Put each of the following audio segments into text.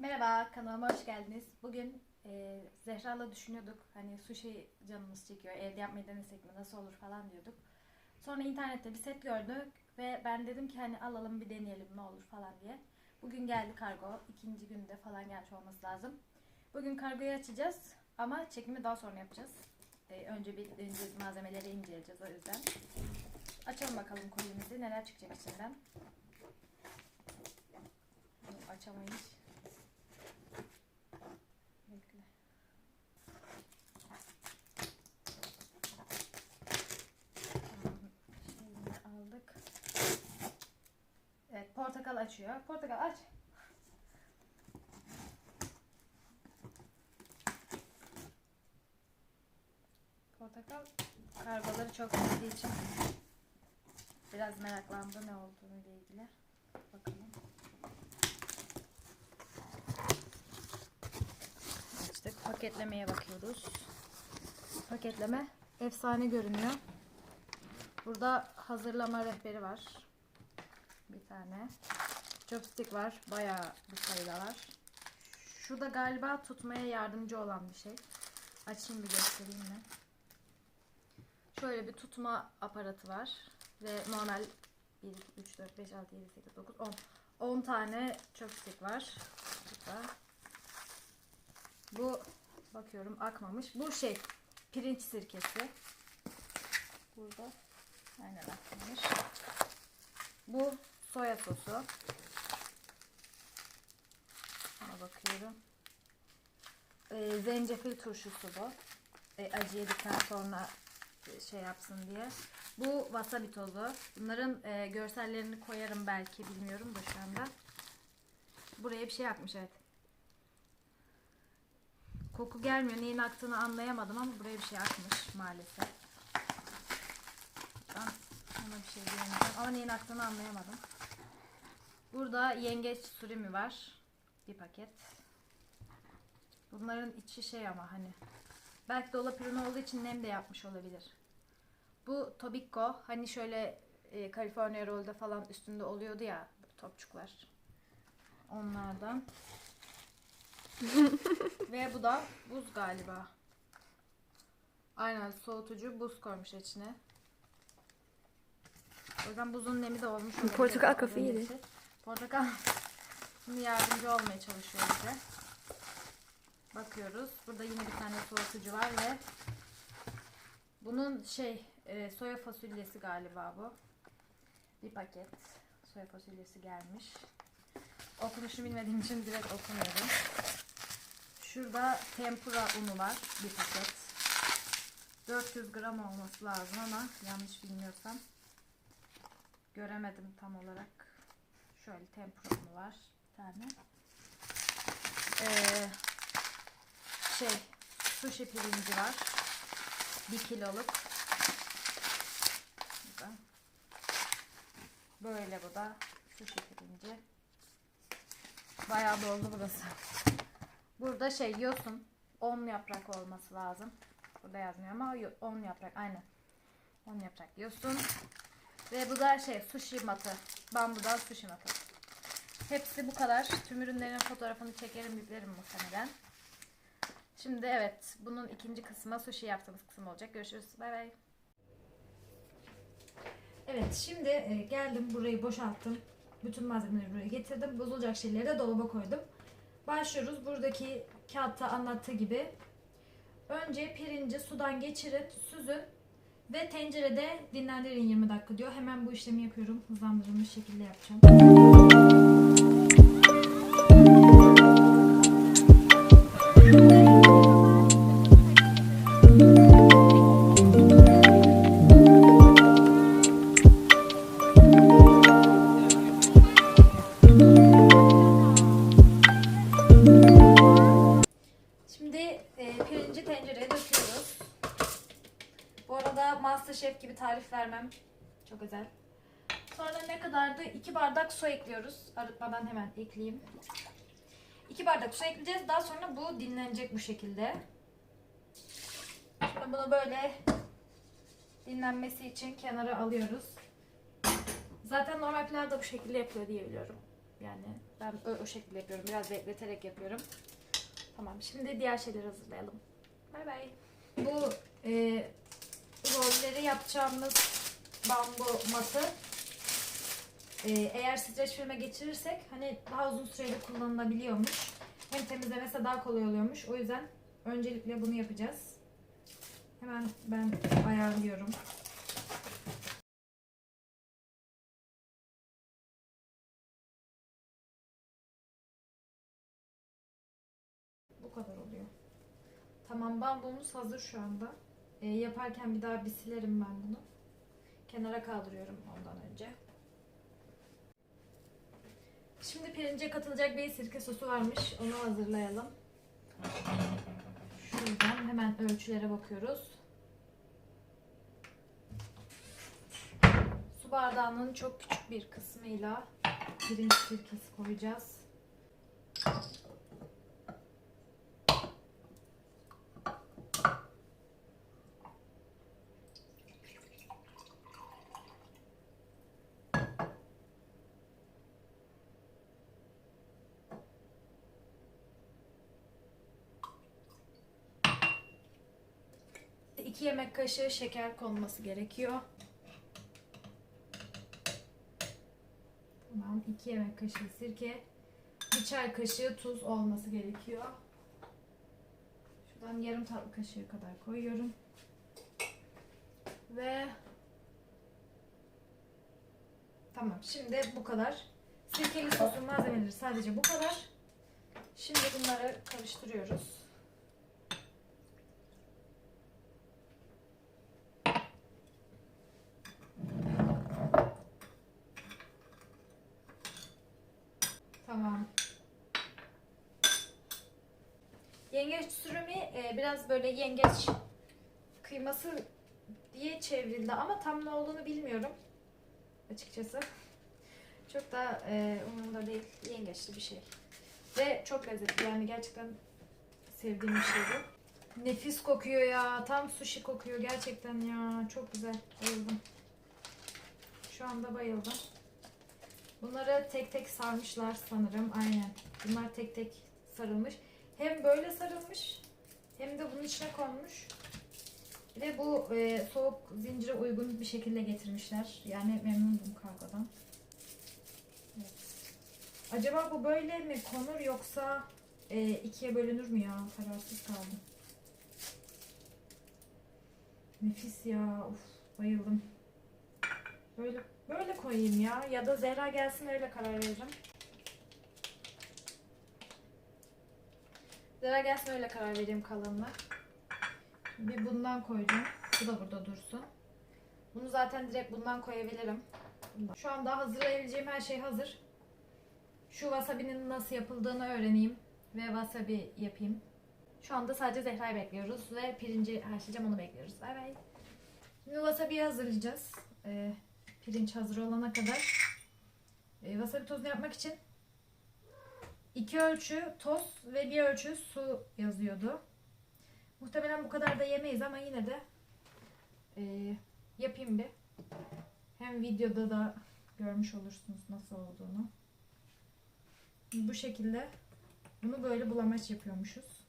Merhaba, kanalıma hoş geldiniz. Bugün e, Zehra'la düşünüyorduk. Hani sushi canımız çekiyor, evde yapmayı denesek mi, nasıl olur falan diyorduk. Sonra internette bir set gördük ve ben dedim ki hani alalım bir deneyelim ne olur falan diye. Bugün geldi kargo. ikinci günde falan gelmiş olması lazım. Bugün kargoyu açacağız ama çekimi daha sonra yapacağız. E, önce bir önce malzemeleri inceleyeceğiz o yüzden. Açalım bakalım kolyemizi. Neler çıkacak içinden. Açamayız. Bekle. Tamam, Şeyini aldık. Evet, portakal açıyor. Portakal aç. Portakal kargoları çok sevdiği için biraz meraklandı ne olduğunu ile ilgili. Bakalım. Açtık. Paketlemeye bakıyoruz. Paketleme efsane görünüyor. Burada hazırlama rehberi var. Bir tane. Chopstick var. Bayağı bir sayıda var. Şurada galiba tutmaya yardımcı olan bir şey. Açayım bir göstereyim mi? Şöyle bir tutma aparatı var. Ve normal 1, 2, 3, 4, 5, 6, 7, 8, 9, 10. 10 tane chopstick var. Burada. Bu bakıyorum akmamış. Bu şey pirinç sirkesi. Burada aynen akmamış. Bu soya sosu. Bakıyorum. Ee, zencefil turşusu bu. Ee, acı yedikten sonra şey yapsın diye. Bu wasabi tozu. Bunların e, görsellerini koyarım belki bilmiyorum da şu anda. Buraya bir şey yapmış evet. Koku gelmiyor. Neyin aktığını anlayamadım ama buraya bir şey akmış maalesef. Ben ona bir şey diyemeyeceğim ama neyin aktığını anlayamadım. Burada yengeç surimi var. Bir paket. Bunların içi şey ama hani belki dolap ürünü olduğu için nem de yapmış olabilir. Bu Tobicco hani şöyle e, California Roll'da falan üstünde oluyordu ya topçuklar. Onlardan. Ve bu da buz galiba. Aynen soğutucu buz koymuş içine. O yüzden buzun nemi de olmuş. Portakal kafayı yedi. Portakal şimdi yardımcı olmaya çalışıyor bize. Bakıyoruz. Burada yine bir tane soğutucu var ve bunun şey e, soya fasulyesi galiba bu. Bir paket soya fasulyesi gelmiş. Okunuşunu bilmediğim için direkt okumuyorum. Şurada tempura unu var. Bir paket. 400 gram olması lazım ama yanlış bilmiyorsam. Göremedim tam olarak. Şöyle tempura unu var. Tane. Ee, şey sushi pirinci var. 1 kiloluk. Burada. Böyle bu da sushi pirinci. Bayağı doldu burası. Burada şey yosun 10 yaprak olması lazım. Burada yazmıyor ama 10 yaprak aynen. 10 yaprak yosun. Ve bu da şey sushi matı. Bambudan sushi matı. Hepsi bu kadar. Tüm ürünlerin fotoğrafını çekerim yüklerim muhtemelen. Şimdi evet bunun ikinci kısmı sushi yaptığımız kısım olacak. Görüşürüz. Bay bay. Evet şimdi e, geldim burayı boşalttım. Bütün malzemeleri buraya getirdim. Bozulacak şeyleri de dolaba koydum. Başlıyoruz. Buradaki kağıtta anlattığı gibi. Önce pirinci sudan geçirin, süzün ve tencerede dinlendirin 20 dakika diyor. Hemen bu işlemi yapıyorum. Hızlandırılmış şekilde yapacağım. Masterchef gibi tarif vermem. Çok özel. Sonra ne kadardı? 2 bardak su ekliyoruz. Arıtmadan hemen ekleyeyim. 2 bardak su ekleyeceğiz. Daha sonra bu dinlenecek bu şekilde. Şimdi bunu böyle dinlenmesi için kenara alıyoruz. Zaten normal pilav da bu şekilde yapıyor diye biliyorum. Yani ben o, o şekilde yapıyorum. Biraz bekleterek yapıyorum. Tamam şimdi diğer şeyleri hazırlayalım. Bay bay. Bu e, rolleri yapacağımız bambu matı e, eğer streç filme geçirirsek hani daha uzun sürede kullanılabiliyormuş. Hem temizlemesi daha kolay oluyormuş. O yüzden öncelikle bunu yapacağız. Hemen ben ayarlıyorum. Bu kadar oluyor. Tamam bambumuz hazır şu anda. E, yaparken bir daha bir silerim ben bunu. Kenara kaldırıyorum ondan önce. Şimdi pirince katılacak bir sirke sosu varmış. Onu hazırlayalım. Şuradan hemen ölçülere bakıyoruz. Su bardağının çok küçük bir kısmıyla pirinç sirkesi koyacağız. İki yemek kaşığı şeker konması gerekiyor. Tamam. iki yemek kaşığı sirke. Bir çay kaşığı tuz olması gerekiyor. Şuradan yarım tatlı kaşığı kadar koyuyorum. Ve Tamam. Şimdi bu kadar. Sirkeli sosun malzemeleri sadece bu kadar. Şimdi bunları karıştırıyoruz. Tamam. Yengeç sürümü e, biraz böyle yengeç kıyması diye çevrildi ama tam ne olduğunu bilmiyorum açıkçası. Çok da e, umurumda değil. Yengeçli bir şey. Ve çok lezzetli yani gerçekten sevdiğim bir şey bu. Nefis kokuyor ya. Tam sushi kokuyor gerçekten ya. Çok güzel. Bayıldım. Şu anda bayıldım. Bunları tek tek sarmışlar sanırım. Aynen. Bunlar tek tek sarılmış. Hem böyle sarılmış hem de bunun içine konmuş. Ve bu e, soğuk zincire uygun bir şekilde getirmişler. Yani memnundum kargodan. Evet. Acaba bu böyle mi konur yoksa e, ikiye bölünür mü ya? Kararsız kaldım. Nefis ya. Uf, bayıldım. Böyle böyle koyayım ya. Ya da Zehra gelsin öyle karar veririm. Zehra gelsin öyle karar vereyim kalanına. Bir bundan koyacağım. Bu da burada dursun. Bunu zaten direkt bundan koyabilirim. Şu anda hazırlayabileceğim her şey hazır. Şu wasabi'nin nasıl yapıldığını öğreneyim. Ve wasabi yapayım. Şu anda sadece Zehra'yı bekliyoruz. Ve pirinci haşlayacağım onu bekliyoruz. Bay bay. Şimdi wasabi'yi hazırlayacağız. Ee, pirinç hazır olana kadar. Ee, wasabi tozunu yapmak için iki ölçü toz ve bir ölçü su yazıyordu. Muhtemelen bu kadar da yemeyiz ama yine de e, yapayım bir. Hem videoda da görmüş olursunuz nasıl olduğunu. Bu şekilde bunu böyle bulamaç yapıyormuşuz.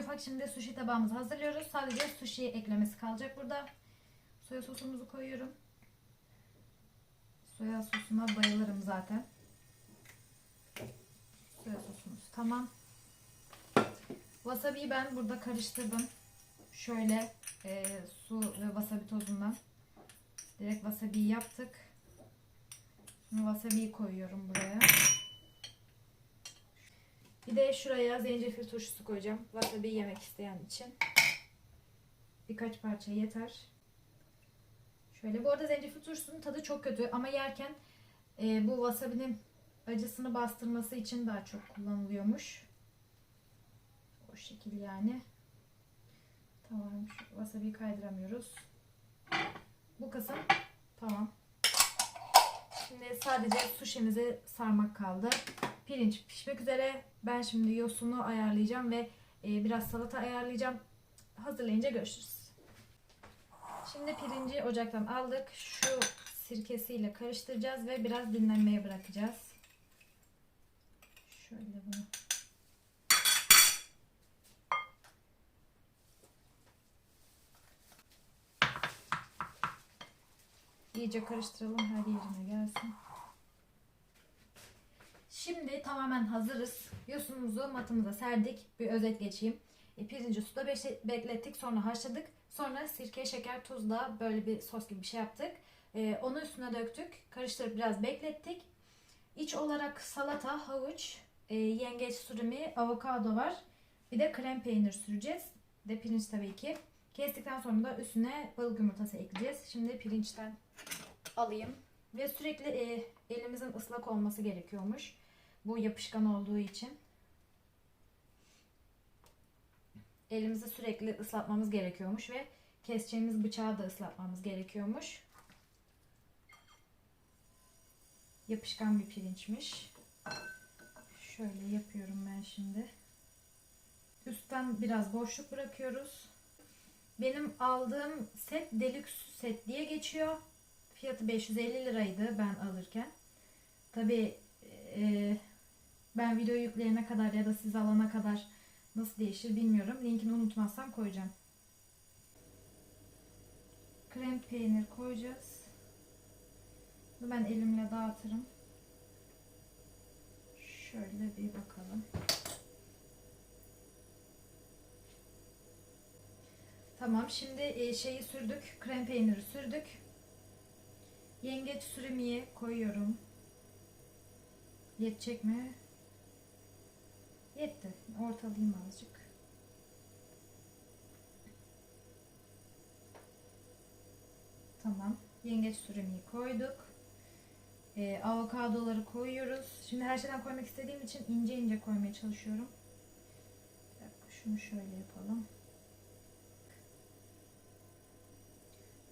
Ufak şimdi sushi tabağımızı hazırlıyoruz. Sadece sushi eklemesi kalacak burada. Soya sosumuzu koyuyorum. Soya sosuna bayılırım zaten. Sosumuz tamam. Wasabi'yi ben burada karıştırdım. Şöyle e, su ve wasabi tozundan. Direkt wasabi'yi yaptık. Şimdi wasabi'yi koyuyorum buraya. Bir de şuraya zencefil turşusu koyacağım. Wasabi yemek isteyen için. Birkaç parça yeter. Şöyle bu arada zencefil turşusunun tadı çok kötü ama yerken e, bu wasabi'nin acısını bastırması için daha çok kullanılıyormuş. O şekil yani. Tamam. Şu wasabi'yi kaydıramıyoruz. Bu kısım tamam. Şimdi sadece suşimizi sarmak kaldı. Pirinç pişmek üzere. Ben şimdi yosunu ayarlayacağım ve e, biraz salata ayarlayacağım. Hazırlayınca görüşürüz. Şimdi pirinci ocaktan aldık. Şu sirkesiyle karıştıracağız ve biraz dinlenmeye bırakacağız. Şöyle bunu. İyice karıştıralım her yerine gelsin. Şimdi tamamen hazırız. Yosunumuzu matımıza serdik. Bir özet geçeyim. E, pirinci suda beklettik. Sonra haşladık. Sonra sirke, şeker, tuzla böyle bir sos gibi bir şey yaptık. E, onu üstüne döktük. Karıştırıp biraz beklettik. İç olarak salata, havuç, e, yengeç sürümü, avokado var. Bir de krem peynir süreceğiz. Bir de pirinç tabii ki. Kestikten sonra da üstüne balık yumurtası ekleyeceğiz. Şimdi pirinçten alayım. Ve sürekli e, elimizin ıslak olması gerekiyormuş. Bu yapışkan olduğu için. Elimizi sürekli ıslatmamız gerekiyormuş ve keseceğimiz bıçağı da ıslatmamız gerekiyormuş. Yapışkan bir pirinçmiş. Şöyle yapıyorum ben şimdi. Üstten biraz boşluk bırakıyoruz. Benim aldığım set deluxe set diye geçiyor. Fiyatı 550 liraydı ben alırken. Tabi ben video yükleyene kadar ya da siz alana kadar nasıl değişir bilmiyorum. Linkini unutmazsam koyacağım. Krem peynir koyacağız. Bunu ben elimle dağıtırım. Şöyle bir bakalım. Tamam şimdi e, şeyi sürdük. Krem peyniri sürdük. Yengeç sürümüye koyuyorum. Yetecek mi? Yetti. Ortalayayım azıcık. Tamam. Yengeç sürümüyü koyduk. Ee, avokadoları koyuyoruz. Şimdi her şeyden koymak istediğim için ince ince koymaya çalışıyorum. Bir dakika şunu şöyle yapalım.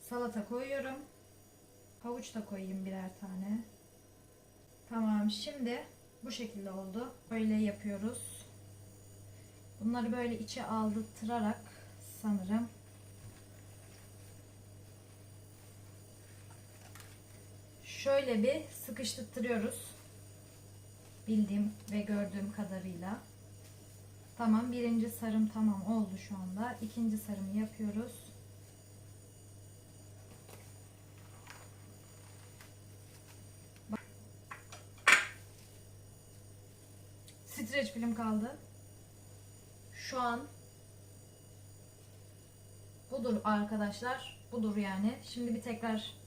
Salata koyuyorum. Havuç da koyayım birer tane. Tamam şimdi bu şekilde oldu. Böyle yapıyoruz. Bunları böyle içe aldırtarak sanırım. Şöyle bir sıkıştırıyoruz. Bildiğim ve gördüğüm kadarıyla. Tamam birinci sarım tamam oldu şu anda. İkinci sarımı yapıyoruz. Streç film kaldı. Şu an budur arkadaşlar. Budur yani. Şimdi bir tekrar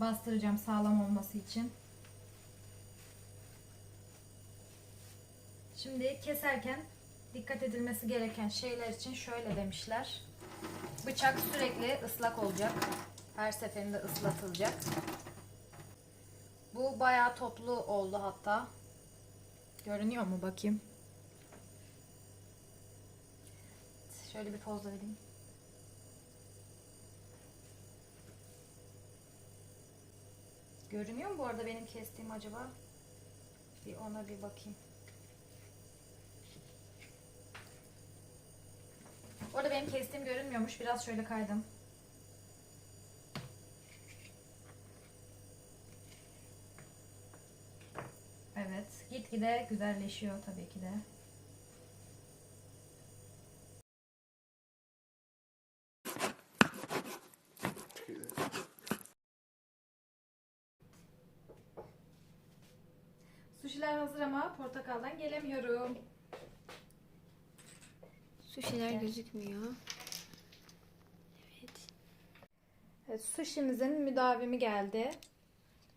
bastıracağım sağlam olması için. Şimdi keserken dikkat edilmesi gereken şeyler için şöyle demişler. Bıçak sürekli ıslak olacak. Her seferinde ıslatılacak. Bu bayağı toplu oldu hatta. Görünüyor mu bakayım? Şöyle bir poz vereyim. Görünüyor mu bu arada benim kestiğim acaba? Bir ona bir bakayım. Orada benim kestiğim görünmüyormuş. Biraz şöyle kaydım. Evet. Gitgide güzelleşiyor tabii ki de. Suşiler hazır ama portakaldan gelemiyorum. Suşiler gözükmüyor. Evet. Evet, sushi'mizin müdavimi geldi.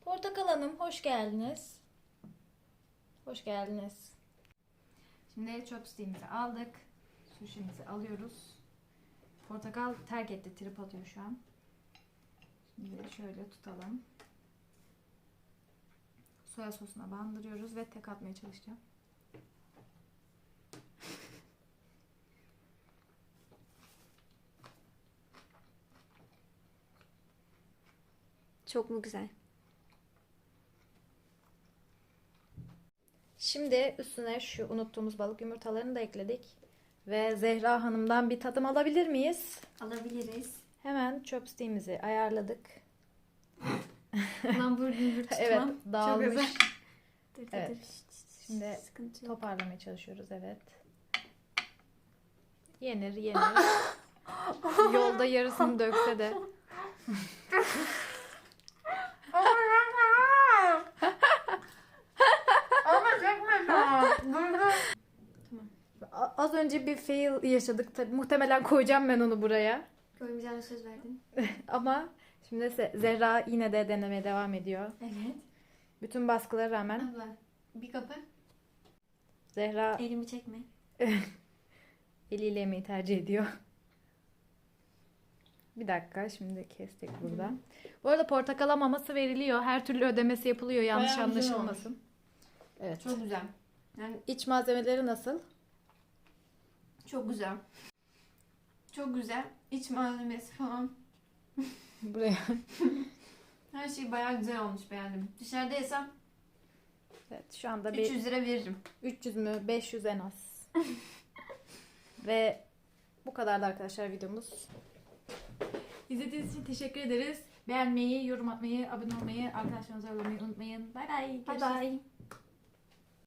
Portakal Hanım hoş geldiniz. Hoş geldiniz. Şimdi chopstick'imizi aldık. Sushi'mizi alıyoruz. Portakal terk etti. Trip atıyor şu an. Şimdi şöyle tutalım. Soya sosuna bandırıyoruz ve tek atmaya çalışacağım. Çok mu güzel? Şimdi üstüne şu unuttuğumuz balık yumurtalarını da ekledik. Ve Zehra Hanım'dan bir tadım alabilir miyiz? Alabiliriz. Hemen chopstick'imizi ayarladık. Hamburger tutmam. Evet, Çok dağılmış. dur, Evet. Şimdi Sıkıntı yok. toparlamaya çalışıyoruz evet. Yenir yenir. Yolda yarısını dökse de. A- Az önce bir fail yaşadık. Tabii muhtemelen koyacağım ben onu buraya. Koymayacağına söz verdin. Ama şimdi Se- Zehra yine de denemeye devam ediyor. Evet. Bütün baskılara rağmen Abla bir kapı. Zehra Elimi çekme. eliyle yemeği tercih ediyor. Bir dakika şimdi kestik burada. Bu arada portakal maması veriliyor. Her türlü ödemesi yapılıyor yanlış Bayağı güzel anlaşılmasın. Evet. Çok güzel. Yani İç malzemeleri nasıl? çok güzel. Çok güzel. İç malzemesi falan. Buraya. Her şey bayağı güzel olmuş beğendim. Dışarıda yesem Evet, şu anda bir 300 lira veririm. 300 mü 500 en az. Ve bu kadardı arkadaşlar videomuz. İzlediğiniz için teşekkür ederiz. Beğenmeyi, yorum atmayı, abone olmayı, arkadaşlarınıza yollamayı unutmayın. Bay bay. Bye bye.